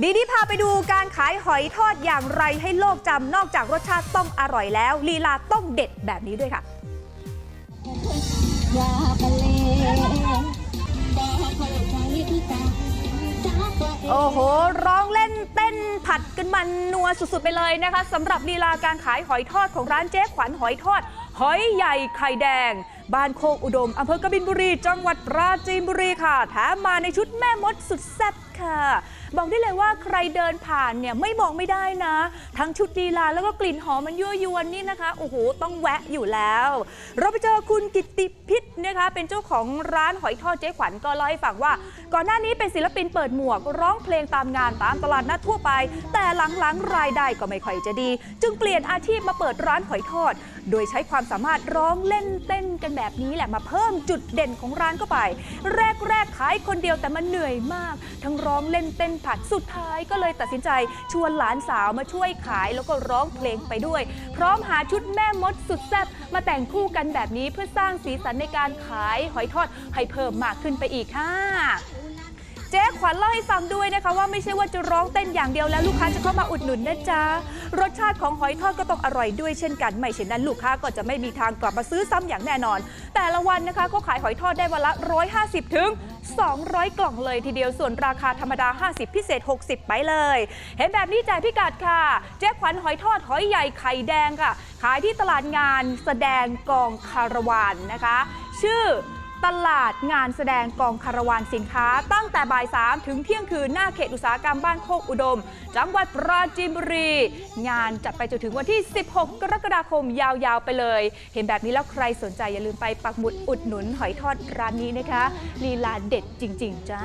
ดีดีพาไปดูการขายหอยทอดอย่างไรให้โลกจำนอกจากรสชาติต้องอร่อยแล้ว ลีลาต้องเด็ดแบบนี้ด้วยค่ะโอ้โห ร้องเล่นเต้นผัดกันมันนัวสุดๆไปเลยนะคะสำหรับลีลาการขายหอยทอดของร้านเจ๊ขวัญหอยทอด หอยใหญ่ไข่แดงบ้านโคกอุดมอำเภอกบินบุรี จังหวัดปราจีนบุรีค่ะแถมมาในชุดแม่มดสุดแซ่บค่ะ บอกได้เลยว่าใครเดินผ่านเนี่ยไม่มองไม่ได้นะ ทั้งชุดลีลาแล้วก็กลิ่นหอมมันยั่วยวนนี่นะคะ โอ้โห ต้องแวะอยู่แล้ว เราไปเจอคุณกิตติพิษนะคะ เป็นเจ้าของร้านหอยทอดเจ๊ขวัญก็เล่าให้ฟังว่า ก่อนหน้านี้เป็นศิลปินเปิดหมวก ร้องเพลงตามงานตามตลาดนัดทั่วไป แต่หลังๆรายได้ก็ไม่ค่อยจะดี จึงเปลี่ยนอาชีพมาเปิดร้านหอยทอด โดยใช้ความสามารถร้องเล่นเต้นกันแบบนี้แหละมาเพิ่มจุดเด่นของร้านเข้าไป แรกแรกขายคนเดียวแต่มันเหนื่อยมาก ทั้งร้องเล่นเต้นผัดสุดท้ายก็เลยตัดสินใจชวนหลานสาวมาช่วยขายแล้วก็ร้องเพลงไปด้วย พร้อมหาชุดแม่มดสุดแซ่บมาแต่งคู่กันแบบนี้เพื่อสร้างสีสันในการขายหอยทอดให้เพิ่มมากขึ้นไปอีกค่ะ เจ๊ขวัญเล่าให้ฟังด้วยนะคะ ว่าไม่ใช่ว่าจะร้องเต้นอย่างเดียวแล้วลูกค้าจะเข้ามาอุดหนุนนะจ๊ะ รสชาติของหอยทอดก็ต้องอร่อยด้วยเช่นกัน ไม่เช่นนั้นลูกค้าก็จะไม่มีทางกลับมาซื้อซ้ำอย่างแน่นอน แต่ละวันนะคะก็ขายหอยทอดได้วันละ 150 ถึง 200 กล่องเลยทีเดียวส่วนราคาธรรมดา 50 พิเศษ 60 ไปเลย เห็นแบบนี้จ่ายพิกัดค่ะ เจ๊ขวัญหอยทอดหอยใหญ่ไข่แดงค่ะ ขายที่ตลาดงานแสดงกองคารวานนะคะ ชื่อ ตลาดงานแสดงกองคาราวานสินค้า ตั้งแต่บ่าย 3 ถึงเที่ยงคืนหน้าเขตอุตสาหกรรมบ้านโคกอุดม จังหวัดปราจีนบุรี งานจัดไปจนถึงวันที่ 16 กรกฎาคมยาวๆไปเลย เห็นแบบนี้แล้วใครสนใจอย่าลืมไปปักหมุดอุดหนุนหอยทอดร้านนี้นะคะลีลาเด็ดจริง ๆ จ้า